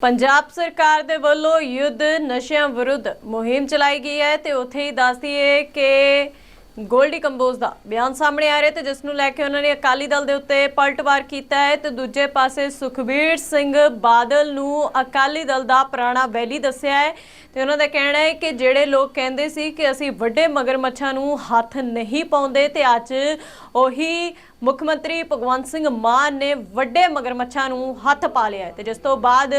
ਪੰਜਾਬ ਸਰਕਾਰ ਦੇ ਵੱਲੋਂ ਯੁੱਧ ਨਸ਼ਿਆਂ ਵਿਰੁੱਧ ਮੁਹਿੰਮ ਚਲਾਈ ਗਈ ਹੈ ਤੇ ਉੱਥੇ ਹੀ ਦੱਸਦੀ ਹੈ ਕਿ ਗੋਲਡੀ ਕੰਬੋਜ ਦਾ ਬਿਆਨ ਸਾਹਮਣੇ ਆ ਰਿਹਾ ਤੇ ਜਿਸ ਨੂੰ ਲੈ ਕੇ ਉਹਨਾਂ ਨੇ ਅਕਾਲੀ ਦਲ ਦੇ ਉੱਤੇ ਪਲਟਵਾਰ ਕੀਤਾ ਹੈ ਤੇ ਦੂਜੇ ਪਾਸੇ ਸੁਖਬੀਰ ਸਿੰਘ ਬਾਦਲ ਨੂੰ ਅਕਾਲੀ ਦਲ ਦਾ ਪੁਰਾਣਾ ਵੈਲੀ ਦੱਸਿਆ ਹੈ ਤੇ ਉਹਨਾਂ ਦਾ ਕਹਿਣਾ ਹੈ ਕਿ ਜਿਹੜੇ ਲੋਕ ਕਹਿੰਦੇ ਸੀ ਕਿ ਅਸੀਂ ਵੱਡੇ ਮਗਰਮੱਛਾਂ ਨੂੰ ਹੱਥ ਨਹੀਂ ਪਾਉਂਦੇ ਤੇ ਅੱਜ ਉਹੀ ਮੁੱਖ ਮੰਤਰੀ ਭਗਵੰਤ ਸਿੰਘ ਮਾਨ ਨੇ ਵੱਡੇ ਮਗਰਮੱਛਾਂ ਨੂੰ ਹੱਥ ਪਾ ਲਿਆ ਤੇ ਜਿਸ ਤੋਂ ਬਾਅਦ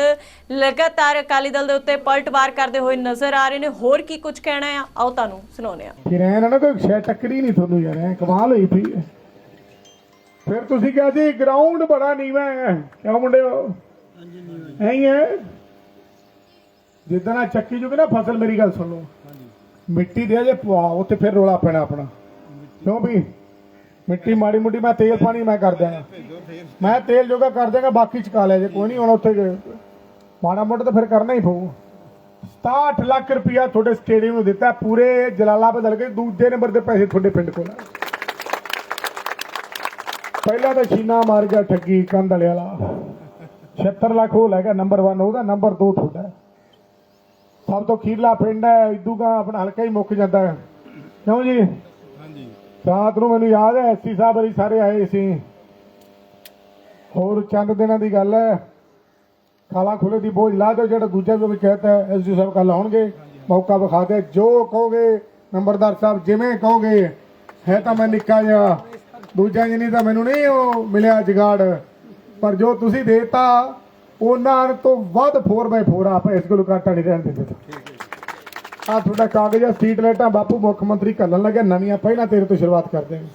ਲਗਾਤਾਰ ਅਕਾਲੀ ਦਲ ਦੇ ਉੱਤੇ ਪਲਟਵਾਰ ਕਰਦੇ ਹੋਏ ਨਜ਼ਰ ਆ ਰਹੇ ਨੇ। ਹੋਰ ਕੀ ਕੁਝ ਕਹਿਣਾ ਆ ਆਓ ਤੁਹਾਨੂੰ ਸੁਣਾਉਂਦੇ ਆ ਫਿਰ ਨਾ, ਕੋਈ ਸ਼ੈ ਟੱਕਰੀ ਨਹੀਂ ਤੁਹਾਨੂੰ ਯਾਰ, ਐ ਕਮਾਲ ਹੋਈ ਪਈ ਫਿਰ ਤੁਸੀਂ ਕਿਹਾ ਜੀ ਗਰਾਊਂਡ ਬੜਾ ਨੀਵਾ ਹੈ। ਕਿਉਂ ਮੁੰਡਿਓ? ਐਂ ਹੈ ਜਿੱਦਾਂ ਆ ਚੱਕੀ ਜੂਗੇ ਨਾ ਫਸਲ, ਮੇਰੀ ਗੱਲ ਸੁਣ ਲਓ। ਮਿੱਟੀ ਦੇ ਜੇ ਪਵਾ ਉੱਥੇ ਫਿਰ ਰੋਲਾ ਪੈਣਾ ਆਪਣਾ। ਕਿਉਂ ਵੀ? ਮਿੱਟੀ ਮਾੜੀ ਮੁੱਟੀ, ਮੈਂ ਤੇਲ ਪਾਣੀ ਮੈਂ ਕਰ ਦਿਆਂਗਾ। ਮੈਂ ਤੇਲ ਜੋਗਾ ਕਰ ਦਿਆਂਗਾ, ਬਾਕੀ ਚਕਾ ਲਿਆ ਜੇ, ਕੋਈ ਨਹੀਂ ਹੁਣ ਉੱਥੇ ਮਾੜਾ ਮੋਟਾ ਤਾਂ ਫਿਰ ਕਰਨਾ ਹੀ ਪਊ। 67 ਲੱਖ ਰੁਪਇਆ ਤੁਹਾਡੇ ਸਟੇਡੀਅਮ ਨੂੰ ਦਿੱਤਾ, ਪੂਰੇ ਜਲਾਲਾਬਾਦ ਹਲਕੇ ਦੂਜੇ ਨੰਬਰ ਦੇ ਪੈਸੇ ਤੁਹਾਡੇ ਪਿੰਡ ਕੋਲ ਪਹਿਲਾਂ ਤਾਂ ਛੀਨਾ ਮਾਰ ਗਿਆ ਠੱਗੀ, ਕੰਧ ਵਾਲੇ ਵਾਲਾ। 76 ਲੱਖ ਉਹ ਲੈ ਗਿਆ ਨੰਬਰ 1 ਉਹਦਾ ਨੰਬਰ 2 ਤੁਹਾਡਾ। ਸਭ ਤੋਂ ਖੀਰਲਾ ਪਿੰਡ ਹੈ ਇਦੂਗਾ ਆਪਣਾ ਹਲਕਾ ਹੀ ਮੁੱਕ ਜਾਂਦਾ। ਹੈ ਕਿਉਂ ਜੀ? ਰਾਤ ਨੂੰ ਮੈਨੂੰ ਯਾਦ ਹੈ ਐਸਸੀ ਸਾਹਿਬ ਵਾਲੀ ਸਾਰੇ ਆਏ ਸੀ। ਹੋਰ ਚੰਦ ਦਿਨਾਂ ਦੀ ਗੱਲ ਹੈ। ਖਾਲਾ ਖੁੱਲੇ ਦੀ ਬੋਝ ਲਾ ਦਿਓ, ਜਿਹੜਾ ਦੂਜਾ ਵੀ ਕਹਤਾ ਹੈ ਐਸਡੀ ਸਾਹਿਬ ਕੱਲ ਆਉਣਗੇ। ਮੌਕਾ ਵਿਖਾ ਦੇ, ਜੋ ਕਹੋਗੇ, ਨੰਬਰਦਾਰ ਸਾਹਿਬ ਜਿਵੇਂ ਕਹੋਗੇ, ਹੈ ਤਾਂ ਮੈਂ ਨਿੱਕਾ ਜਿਹਾ, ਦੂਜਾ ਜਿਹਨੀ ਤਾਂ ਮੈਨੂੰ ਨਹੀਂ ਉਹ ਮਿਲਿਆ ਜਗਾੜ। ਪਰ ਜੋ ਤੁਸੀਂ ਦੇਤਾ, ਉਹਨਾਂ ਤੋਂ ਵੱਧ 4x4 ਆਪਾਂ ਇਸ ਕੋਲ ਘਾਟਾ ਨਹੀਂ ਰਹਿਣ ਦਿੰਦੇ ਆ ਤੁਹਾਡਾ ਕਾਗਜ਼ ਆ ਸਟਰੀਟ ਲਾਈਟਾਂ ਬਾਪੂ ਮੁੱਖ ਮੰਤਰੀ ਕੱਲਣ ਲੱਗਿਆ, ਨਵੀਆਂ ਪਹਿਲਾਂ ਤੇਰੇ ਤੋਂ ਸ਼ੁਰੂਆਤ ਕਰਦੇ ਹਾਂ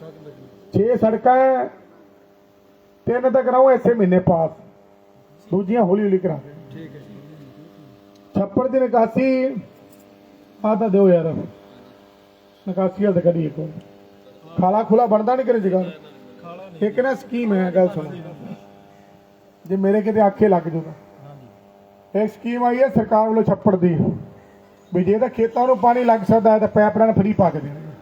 6 ਸੜਕਾਂ ਤਿੰਨ ਤਾਂ ਕਰਾਉ ਇਸੇ ਮਹੀਨੇ ਪਾਸ। ਦੂਜੀਆਂ ਹੌਲੀ ਹੌਲੀ ਕਰਾ। ਠੀਕ ਹੈ ਛੱਪੜ ਦੀ ਨਿਕਾਸੀ, ਆ ਤਾਂ ਦਿਓ ਯਾਰ। ਨਿਕਾਸੀ ਵਾਲ ਕਰੀ ਇੱਕ ਖਾਲਾ ਖੁਲਾ ਬਣਦਾ ਨਹੀਂ ਕਰੇ ਜਗ੍ਹਾ। ਇੱਕ ਨਾ ਸਕੀਮ ਹੈ ਗੱਲ ਸੁਣ। ਜੇ ਮੇਰੇ ਕਿਤੇ ਆਖੇ ਲੱਗ ਜੂਗਾ। ਇਹ ਸਕੀਮ ਆਈ ਹੈ ਸਰਕਾਰ ਵੱਲੋਂ ਛੱਪੜ ਦੀ। ਵੀ ਜੇ ਤਾਂ ਖੇਤਾਂ ਨੂੰ ਪਾਣੀ ਲੱਗ ਸਕਦਾ ਹੈ ਤਾਂ ਪਾਈਪਲਾਈਨ ਫ੍ਰੀ ਪਾ ਕੇ ਦੇਣਗੇ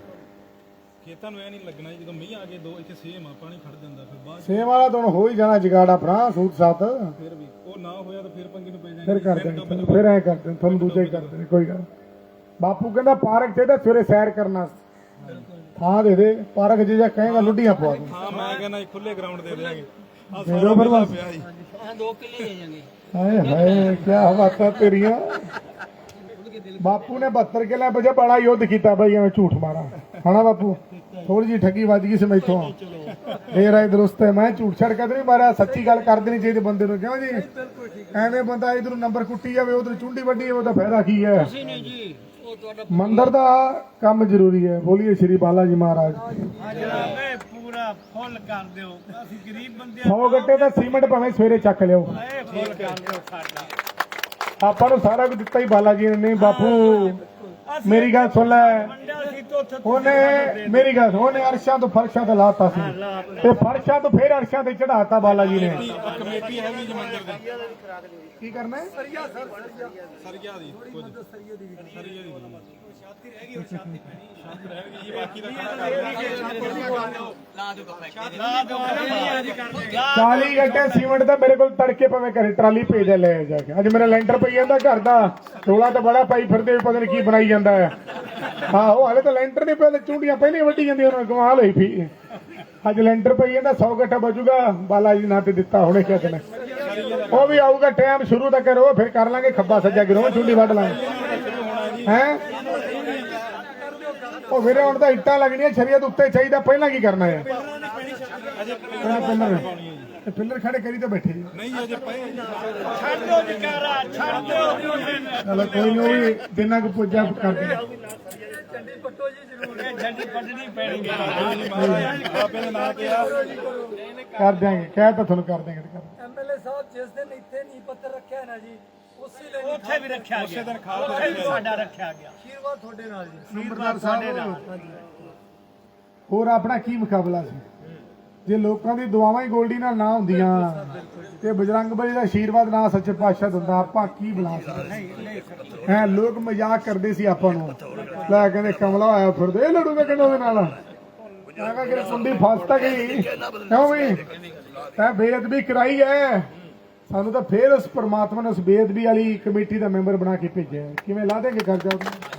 ਖੇਤਾਂ ਨੂੰ ਐ ਨਹੀਂ ਲੱਗਣਾ ਜੀ, ਜਦੋਂ ਮੀਂਹ ਆ ਗਏ ਦੋ ਇੱਥੇ ਸੇਮ ਆ ਪਾਣੀ ਖੜ ਜਾਂਦਾ ਫਿਰ ਬਾਅਦ 'ਚ ਸੇਮ ਵਾਲਾ ਤਾਂ ਹੁਣ ਹੋ ਹੀ ਜਾਣਾ ਜਗਾੜ ਆਪਣਾ ਸੂਤ ਸਾਤ। ਫਿਰ ਵੀ ਉਹ ਨਾ ਹੋਇਆ ਤਾਂ ਫਿਰ ਪੰਗੇ ਨੂੰ ਪੈ ਜਾਣਾ ਫਿਰ ਕਰ ਫਿਰ ਐ ਕਰ ਦੇਣ ਤੁਹਾਨੂੰ ਦੂਜਾ ਹੀ ਕਰ ਦੇਣ ਕੋਈ ਗੱਲ ਬਾਪੂ ਕਹਿੰਦਾ ਪਾਰਕ ਚਾਹੀਦਾ ਸਵੇਰੇ ਸੈਰ ਕਰਨਾ। ਥਾਂ ਦੇ ਦੇ ਪਾਰਕ ਜੇ ਜਾ ਕਹੇਗਾ ਲੁੱਡੀਆਂ ਪਵਾ ਦੂੰ ਹਾਂ ਮੈਂ ਕਹਿੰਦਾ ਜੀ ਖੁੱਲੇ ਗਰਾਊਂਡ ਦੇ ਦੇਾਂਗੇ ਆ ਦੇ ਦਿਓ ਫਿਰ ਬਸ ਪਿਆ ਜੀ। ਹਾਏ ਹਾਏ ਕੀ ਬਾਤਾਂ ਤੇਰੀਆਂ। ਬਾਪੂ ਨੇ 72 ਕਿਲੇ ਵਜੇ ਬੜਾ ਯੁੱਧ ਕੀਤਾ ਬਈ ਐਵੇਂ ਝੂਠ ਮਾਰਾ। ਹਨਾ ਬਾਪੂ? ਥੋੜੀ ਜੀ ਠੱਗੀ ਵੱਜ ਗਈ ਸੀ ਮੈਥੋਂ। ਫੇਰ ਆਏ ਦਰੁਸਤ ਹੈ ਮੈਂ ਝੂਠ ਛੜ ਕੇ ਤੇ ਨਹੀਂ ਮਾਰਿਆ ਸੱਚੀ ਗੱਲ ਕਰ ਦੇਣੀ ਚਾਹੀਦੀ ਬੰਦੇ ਨੂੰ ਕਿਉਂ ਜੀ? ਐਵੇਂ ਬੰਦਾ ਇਧਰ ਨੰਬਰ ਕੁੱਟੀ ਜਾਵੇ ਉਧਰ ਚੁੰਡੀ ਵੱਡੀ ਜਾਵੇ ਉਹਦਾ ਫਾਇਦਾ ਕੀ ਹੈ? ਮੰਦਰ ਦਾ ਕੰਮ ਜ਼ਰੂਰੀ ਹੈ। ਬੋਲੀਏ ਸ਼੍ਰੀ ਬਾਲਾ ਜੀ ਮਹਾਰਾਜ। ਏ ਪੂਰਾ ਫੁੱਲ ਕਰ ਦਿਓ। ਅਸੀਂ ਗਰੀਬ ਬੰਦੇ 100 ਗੱਟੇ ਤਾਂ ਸੀਮੈਂਟ ਭਾਵੇਂ ਸਵੇਰੇ ਚੱਕ ਲਿਓ। ਫੁੱਲ ਕਰ ਦਿਓ ਸਾਡਾ। ਆਪਾਂ ਨੂੰ ਸਾਰਾ ਕੁਝ ਦਿੱਤਾ ਹੀ ਬਾਲਾ ਜੀ ਨੇ ਬਾਪੂ। ਮੇਰੀ ਗੱਲ ਸੁਣ ਲੈ। ਉਹਨੇ ਮੇਰੀ ਗੱਲ ਉਹਨੇ ਅਰਸ਼ਾਂ ਤੋਂ ਫਰਸ਼ਾਂ ਤੇ ਲਾਤਾ ਸੀ। ਤੇ ਫਰਸ਼ਾਂ ਤੋਂ ਫੇਰ ਅਰਸ਼ਾਂ ਤੇ ਚੜਾਤਾ ਬਾਲਾ ਜੀ ਨੇ। ਕਮੇਟੀ ਹੈਗੀ ਜੀ ਮੰਦਰ ਦੀ। ਕੀ ਕਰਨਾ ਹੈ? ਸਰੀਆ ਦੀ ਕੁਝ। ਸਰੀਆ ਦੀ ਸਰੀਆ ਦੀ ਛਾਤੀ ਰਹਿ ਗਈ ਛਾਤੀ। ਰਹਿ ਗਈ ਜੀ ਬਾਕੀ ਦਾ ਲਾ ਦਿਓ ਅੱਜ ਕਰਦੇ 40 ਘੰਟੇ ਸੀਮੈਂਟ ਦਾ ਮੇਰੇ ਕੋਲ ਤੜਕੇ ਭਾਵੇਂ ਘਰੇ ਟਰਾਲੀ ਭੇਜ ਦੇ ਲੈ ਜਾ ਕੇ। ਅੱਜ ਮੇਰਾ ਲੈਂਟਰ ਪਈ ਜਾਂਦਾ ਘਰ ਦਾ। ਰੋਲਾ ਤਾਂ ਬੜਾ ਪਾਈ ਫਿਰਦੇ ਪਤਾ ਨਹੀਂ ਕੀ ਬਣਾਈ ਜਾਂਦਾ। ਹੈ। ਆਹੋ ਹਲੇ ਤਾਂ ਲੈਂਟਰ ਨਹੀਂ ਪਿਆ ਤੇ ਚੁੰਡੀਆਂ ਪਹਿਲੇ ਵੱਢੀ ਜਾਂਦੀਆਂ ਉਹਨਾਂ ਕਮਾਲ ਹੋਈ ਪਈ ਅੱਜ ਲੈਂਟਰ ਪਈ ਜਾਂਦਾ 100 ਗੱਠਾ ਬਚੂਗਾ। ਬਾਲਾ ਜੀ ਨੇ ਹੱਥ ਦਿੱਤਾ ਹੁਣੇ ਕਿਹਾ ਨੇ। ਉਹ ਵੀ ਆਊਗਾ ਟਾਈਮ ਸ਼ੁਰੂ ਤਾਂ ਕਰੋ, ਫਿਰ ਕਰ ਲਾਂਗੇ, ਖੱਬਾ ਸੱਜਾ ਗਿਰੋ ਚੁੰਡੀ ਵੱਢ ਲਾਂਗੇ। ਹੈ? ਉਹ ਵੀਰੇ, ਹੁਣ ਤਾਂ ਇੱਟਾਂ ਲੱਗਣੀਆਂ, ਸ਼ਰੀਅਤ ਉੱਤੇ ਚਾਹੀਦਾ, ਪਹਿਲਾਂ ਕੀ ਕਰਨਾ ਹੈ? ਪਹਿਲਾਂ ਪਿੱਲਰ ਤੇ ਪਿੱਲਰ ਖੜੇ ਕਰੀ ਤਾਂ ਬੈਠੇ ਜੀ। ਨਹੀਂ ਅਜੇ ਪਏ ਜੀ। ਛੱਡ ਦਿਓ ਜਕਾਰਾ ਛੱਡ ਦਿਓ ਚਲੋ ਕੋਈ ਨਹੀਂ ਦਿਨਾਂ ਕੁ ਪੁੱਜਾ ਕਰਦੇ ਇਹ ਝੰਡੀ ਪੱਟਣੀ ਪੈਣੀ ਬਾਬੇ ਨੇ ਨਾਂ ਕਿਹਾ ਕਰ ਦਿਆਂਗੇ ਕਹਿ ਤਾਂ ਤੁਹਾਨੂੰ ਕਰ ਦਿਆਂਗੇ ਕਰ ਐਮਐਲਏ ਸਾਹਿਬ ਜਿਸ ਦਿਨ ਇੱਥੇ ਨੀ ਪੱਤਰ ਰੱਖਿਆ ਨਾ ਜੀ ਉਸੇ ਦਿਨ ਉੱਥੇ ਵੀ ਰੱਖਿਆ ਗਿਆ। ਉੱਥੇ ਵੀ ਸਾਡਾ ਰੱਖਿਆ ਗਿਆ। ਆਸ਼ੀਰਵਾਦ ਤੁਹਾਡੇ ਨਾਲ ਜੀ। ਨੰਬਰਦਾਰ ਸਾਹਿਬ ਹੋਰ ਆਪਣਾ ਕੀ ਮੁਕਾਬਲਾ ਸੀ? ਜੇ ਲੋਕਾਂ ਦੀ ਦੁਆਵਾਂ ਹੀ ਗੋਲਡੀ ਨਾਲ ਨਾ ਹੁੰਦੀਆਂ, ਤੇ ਬਜਰੰਗ ਬਲੀ ਦਾ ਆਸ਼ੀਰਵਾਦ ਨਾ ਸੱਚੇ ਪਾਤਸ਼ਾਹ ਦਿੰਦਾ, ਆਪਾਂ ਕੀ ਬਣਾ ਸਕਦੇ? ਹੈ, ਲੋਕ ਮਜ਼ਾਕ ਕਰਦੇ ਸੀ ਆਪਾਂ ਨੂੰ। ਲੈ ਕਹਿੰਦੇ ਕਮਲਾ ਹੋਇਆ ਫਿਰਦੇ, ਇਹ ਲੜੂਗਾ ਕਿਹਨਾਂ ਉਹਦੇ ਨਾਲ? ਮੈਂ ਕਿਹਾ ਕਿ ਕੁੰਡੀ ਫਸ ਤਾਂ ਗਈ? ਕਿਉਂ ਵੀ ਤੈਂ ਬੇਅਦਬੀ ਕਰਾਈ ਹੈ ਸਾਨੂੰ ਤਾਂ ਫੇਰ ਉਸ ਪਰਮਾਤਮਾ ਨੇ ਉਸ ਬੇਅਦਬੀ ਵਾਲੀ ਕਮੇਟੀ ਦਾ ਮੈਂਬਰ ਬਣਾ ਕੇ ਭੇਜਿਆ। ਕਿਵੇਂ ਲਾ ਦੇਗੇ ਕਰਜ਼ਾ ਉਹਨੂੰ?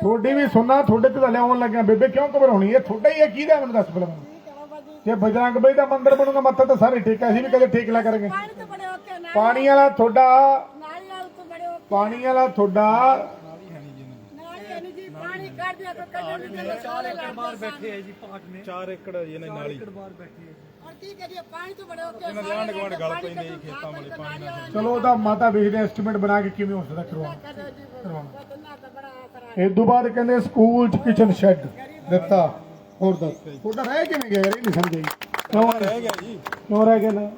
ਤੁਹਾਡੀ ਵੀ ਸੁਣਨਾ ਤੁਹਾਡੇ ਤੇ ਤਾਂ ਲਿਆਉਣ ਲੱਗਿਆ। ਬੇਬੇ ਕਿਉਂ ਘਬਰਾਉਣੀ? ਇਹ ਤੁਹਾਡਾ ਹੀ ਹੈ ਕਿਹਦਾ ਮੈਨੂੰ ਦੱਸ ਪਹਿਲਾਂ ਜੇ ਬਜਰੰਗ ਬਈ ਦਾ ਮੰਦਿਰ ਬਣੂਗਾ ਮੱਥਾ ਤਾਂ ਸਾਰੇ ਠੇਕਾ ਸੀ ਵੀ ਕਦੇ ਠੇਕ ਲਿਆ ਕਰਾਂਗੇ ਪਾਣੀ ਤੋਂ ਵਾਲਾ ਤੁਹਾਡਾ ਤੋਂ ਪਾਣੀ ਵਾਲਾ ਤੁਹਾਡਾ ਨਾਲ ਹੀ ਨਹੀਂ ਜੀ ਪਾਣੀ ਕੱਢ ਦਿਆ ਕੋ ਕੱਢ ਨਹੀਂ ਸਾਰੇ ਬਾਹਰ ਬੈਠੇ ਹੈ ਜੀ ਪਾਕ ਨੇ। 4 ਏਕੜ ਇਹਨੇ ਨਾਲ ਹੀ। ਬਾਹਰ ਬੈਠੇ ਹੈ ਔਰ ਕੀ ਕਰੀਏ ਪਾਣੀ ਤੋਂ ਬੜੇ ਓਕੇ ਇਹਨਾਂ ਦੇ ਆਂਢ ਗੁਆਂਢ ਗੱਲ ਪੈਂਦੇ ਜੀ ਖੇਤਾਂ ਵਾਲੇ ਪਾਣੀ ਨਾਲ ਚਲੋ ਉਹਦਾ ਮਾਤਾ ਵੇਖਦੇ ਐਸਟੀਮੇਟ ਬਣਾ ਕੇ ਕਿਵੇਂ ਹੋ ਸਕਦਾ ਕਰਵਾ ਕਰਵਾਉਣਾ। ਤਾਂ ਇਸ ਤੋਂ ਬਾਅਦ ਕਹਿੰਦੇ ਸਕੂਲ ਚ ਕਿਚਨ ਸ਼ੈੱਡ ਦਿੱਤਾ। ਹੋਰ ਦੱਸ। ਤੁਹਾਡਾ ਰਹਿ ਕਿਵੇਂ ਗਿਆ ਯਾਰ? ਇਹ ਨਹੀਂ ਸਮਝਾਈ ਕਿਉਂ ਰਹਿ ਗਿਆ ਜੀ? ਕਿਉਂ ਰਹਿ ਗਿਆ ਨਾ?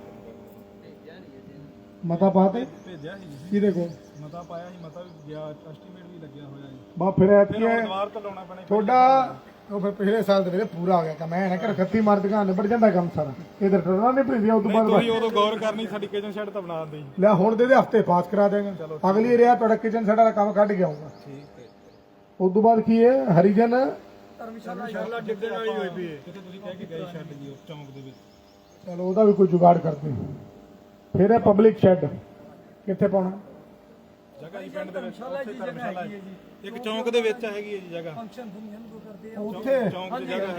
ਮਤਾ ਪਾਤੇ? ਭੇਜਿਆ ਸੀ ਜੀ। ਕਿਹਦੇ ਕੋਲ? ਮਤਾ ਪਾਇਆ ਸੀ ਮਤਾ ਵੀ ਗਿਆ ਐਸਟੀਮੇਟ ਵੀ ਲੱਗਿਆ ਹੋਇਆ ਜੀ। ਬਾ ਫਿਰ ਐਤਕੀ ਦੁਬਾਰ ਤੋਂ ਲਾਉਣਾ ਪੈਣਾ ਤੁਹਾਡਾ ਉਹ ਫਿਰ ਪਿਛਲੇ ਸਾਲ ਦੇ ਵੇਲੇ ਪੂਰਾ ਹੋ ਗਿਆ ਕੰਮ। ਐ ਨਾ ਕਰ ਖੱਤੀ ਮਾਰ ਦੁਕਾਨ ਨਿਬੜ ਜਾਂਦਾ ਕੰਮ ਸਾਰਾ। ਇਧਰ ਟਰਨਾ ਨਹੀਂ ਭੇਜਿਆ ਉਸ ਤੋਂ ਬਾਅਦ ਤੁਸੀਂ ਉਦੋਂ ਗੌਰ ਕਰਨੀ ਸਾਡੀ ਕਿਚਨ ਸ਼ੈੱਡ ਤਾਂ ਬਣਾ ਦਿੰਦੇ ਲੈ ਹੁਣ ਦੇ ਦੇ ਹਫ਼ਤੇ ਪਾਸ ਕਰਾ ਦੇਗਾ ਅਗਲੀ ਰਿਆ ਤੁਹਾਡਾ ਕਿਚਨ ਸਾਡਾ ਕੰਮ ਕੱਢ ਕੇ ਆਊਗਾ। ਠੀਕ ਉਸ ਤੋਂ ਬਾਅਦ ਕੀ ਹੈ? ਹਰੀਜਨ? ਧਰਮਸ਼ਾਲਾ ਡਿੱਗਣ ਵਾਲੀ ਹੋਈ ਪਈ ਹੈ। ਕਿਤੇ ਤੁਸੀਂ ਕਹਿ ਕੇ ਗਏ ਸ਼ੈੱਡ ਜੀ ਉਸ ਚੌਂਕ ਦੇ ਵਿੱਚ। ਚਲੋ ਉਹਦਾ ਵੀ ਕੋਈ ਜੁਗਾੜ ਕਰਦੇ ਫਿਰ ਹੈ ਪਬਲਿਕ ਸ਼ੈੱਡ ਕਿੱਥੇ ਪਾਉਣਾ? ਜਗ੍ਹਾ ਜੀ ਪਿੰਡ ਦੇ ਵਿੱਚ ਉੱਥੇ ਧਰਮਸ਼ਾਲਾ ਹੈ। ਇੱਕ ਚੌਂਕ ਦੇ ਵਿੱਚ ਹੈਗੀ ਹੈ ਜੀ ਜਗ੍ਹਾ। ਫੰਕਸ਼ਨ ਦੁਨੀਆ ਨੂੰ ਕਰਦੇ ਆ ਉੱਥੇ? ਚੌਂਕ ਦੀ ਜਗ੍ਹਾ ਹੈਗੀ।